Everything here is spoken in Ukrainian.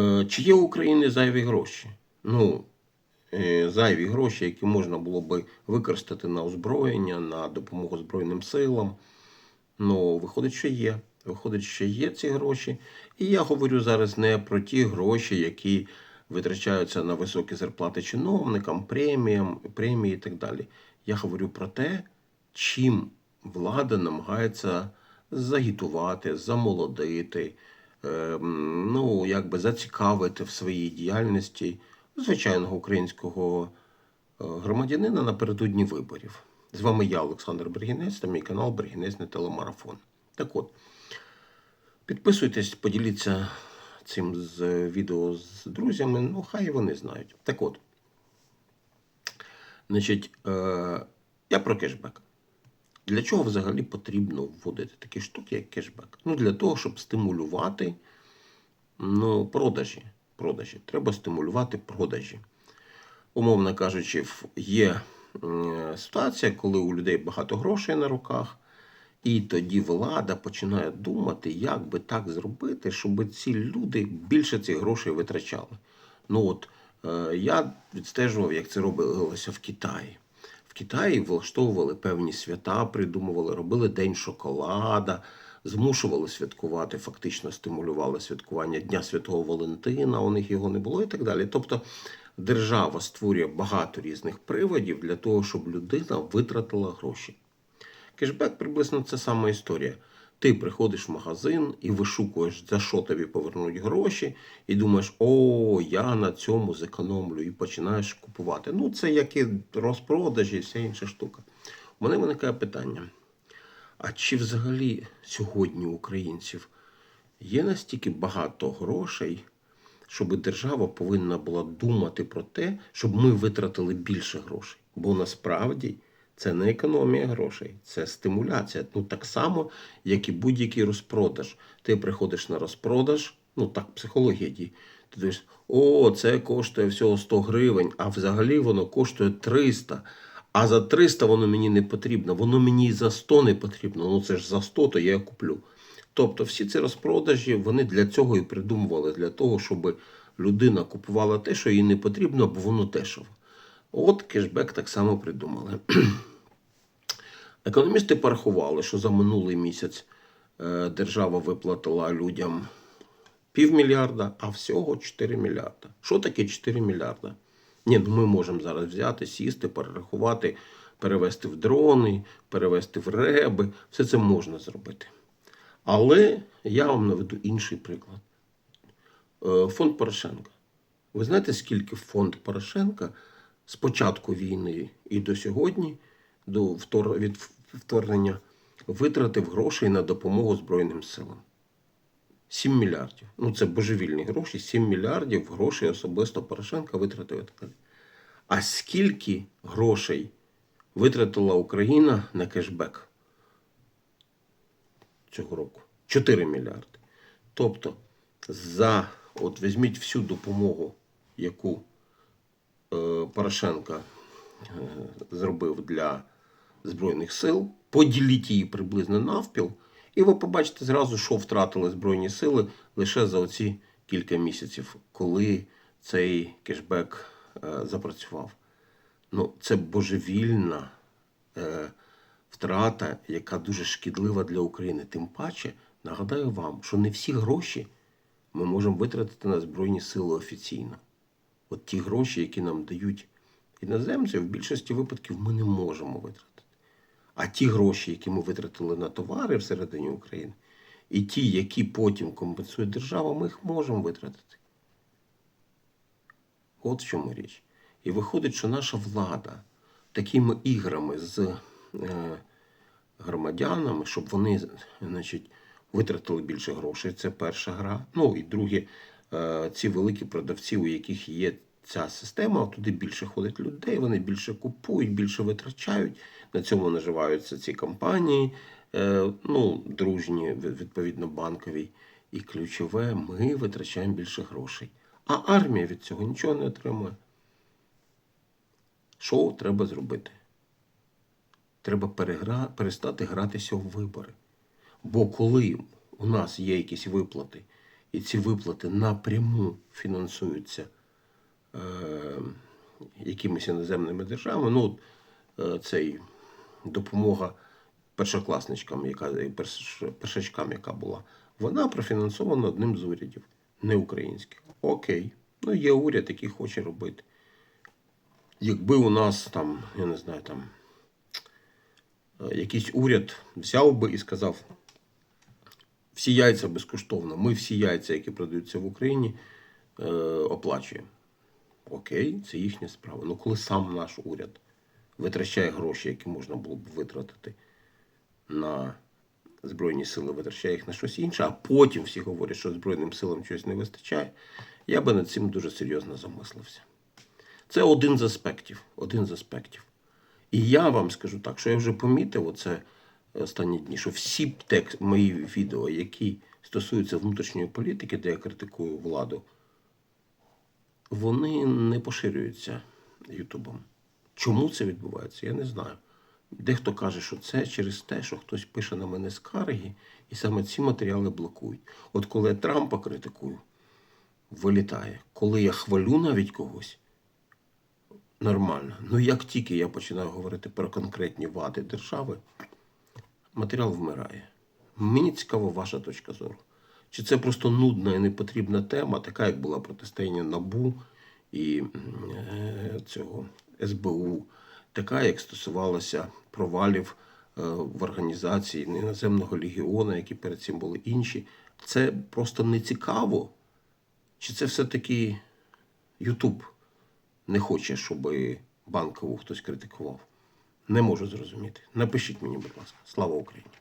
Е, Чи є у України зайві гроші? Ну, е, зайві гроші, які можна було би використати на озброєння, на допомогу Збройним силам. Ну, виходить, що є. Виходить, що є ці гроші. І я говорю зараз не про ті гроші, які витрачаються на високі зарплати чиновникам, преміям, премії і так далі. Я говорю про те, чим влада намагається загітувати, замолодити, ну, якби зацікавити в своїй діяльності звичайного українського е, громадянина напередодні виборів. З вами я, Олександр Бергінець, та мій канал Бергінець не телемарафон. Так от, підписуйтесь, поділіться цим з відео з друзями, ну хай вони знають. Так от, значить, е, я про кешбек. Для чого взагалі потрібно вводити такі штуки, як кешбек? Ну, для того, щоб стимулювати ну, продажі. продажі. Треба стимулювати продажі. Умовно кажучи, є ситуація, коли у людей багато грошей на руках, і тоді влада починає думати, як би так зробити, щоб ці люди більше цих грошей витрачали. Ну от е, я відстежував, як це робилося в Китаї. В Китаї влаштовували певні свята, придумували, робили День шоколада, змушували святкувати, фактично стимулювали святкування Дня Святого Валентина, у них його не було і так далі. Тобто держава створює багато різних приводів для того, щоб людина витратила гроші. Кешбек приблизно це сама історія. Ти приходиш в магазин і вишукуєш, за що тобі повернуть гроші, і думаєш, о, я на цьому зекономлю, і починаєш купувати. Ну, це як і розпродажі, і вся інша штука. У мене виникає питання: а чи взагалі сьогодні у українців є настільки багато грошей, щоб держава повинна була думати про те, щоб ми витратили більше грошей? Бо насправді це не економія грошей, це стимуляція. Ну так само, як і будь-який розпродаж. Ти приходиш на розпродаж, ну так психологія діє. Ти думаєш, о, це коштує всього 100 гривень, а взагалі воно коштує 300. А за 300 воно мені не потрібно, воно мені і за 100 не потрібно. Ну це ж за 100, то я куплю. Тобто всі ці розпродажі вони для цього і придумували, для того, щоб людина купувала те, що їй не потрібно, бо воно дешево. От кешбек так само придумали. Економісти порахували, що за минулий місяць е, держава виплатила людям півмільярда, а всього 4 мільярда. Що таке 4 мільярда? Ні, ну ми можемо зараз взяти, сісти, перерахувати, перевести в дрони, перевести в реби. Все це можна зробити. Але я вам наведу інший приклад. Е, Фонд Порошенка. Ви знаєте, скільки фонд Порошенка з початку війни і до сьогодні, до втор... від вторгнення, витратив грошей на допомогу Збройним силам? 7 мільярдів. Ну, це божевільні гроші, 7 мільярдів грошей особисто Порошенка витратив. А скільки грошей витратила Україна на кешбек цього року? 4 мільярди. Тобто, за, от візьміть всю допомогу, яку е, Порошенка е, зробив для Збройних сил, поділіть її приблизно навпіл, і ви побачите зразу, що втратили Збройні сили лише за оці кілька місяців, коли цей кешбек е, запрацював. Ну, це божевільна е, втрата, яка дуже шкідлива для України. Тим паче, нагадаю вам, що не всі гроші ми можемо витратити на Збройні сили офіційно. От ті гроші, які нам дають іноземці, в більшості випадків ми не можемо витратити. А ті гроші, які ми витратили на товари всередині України, і ті, які потім компенсує держава, ми їх можемо витратити. От в чому річ. І виходить, що наша влада такими іграми з е, громадянами, щоб вони значить, витратили більше грошей, це перша гра. Ну і друге, е, ці великі продавці, у яких є ця система, туди більше ходить людей, вони більше купують, більше витрачають. На цьому наживаються ці компанії, е, ну, дружні, відповідно, банкові. І ключове, ми витрачаємо більше грошей. А армія від цього нічого не отримує. Що треба зробити? Треба перегра... перестати гратися в вибори. Бо коли у нас є якісь виплати, і ці виплати напряму фінансуються якимись іноземними державами. Ну, е, цей допомога першокласничкам, яка першачкам, яка була, вона профінансована одним з урядів, не українських. Окей. Ну, є уряд, який хоче робити. Якби у нас там, я не знаю, там е, якийсь уряд взяв би і сказав: всі яйця безкоштовно, ми всі яйця, які продаються в Україні, е, оплачуємо. Окей, це їхня справа. Ну коли сам наш уряд витрачає гроші, які можна було б витратити на Збройні сили, витрачає їх на щось інше, а потім всі говорять, що Збройним силам чогось не вистачає, я би над цим дуже серйозно замислився. Це один з аспектів. Один з аспектів. І я вам скажу так, що я вже помітив оце останні дні, що всі текст, мої відео, які стосуються внутрішньої політики, де я критикую владу, вони не поширюються Ютубом. Чому це відбувається, я не знаю. Дехто каже, що це через те, що хтось пише на мене скарги, і саме ці матеріали блокують. От коли я Трампа критикую, вилітає. Коли я хвалю навіть когось, нормально. Ну як тільки я починаю говорити про конкретні вади держави, матеріал вмирає. Мені цікава ваша точка зору. Чи це просто нудна і непотрібна тема, така як була протистояння НАБУ і е, цього СБУ, така, як стосувалася провалів е, в організації іноземного легіону, які перед цим були інші. Це просто не цікаво. Чи це все-таки Ютуб не хоче, щоб банкову хтось критикував? Не можу зрозуміти. Напишіть мені, будь ласка. Слава Україні!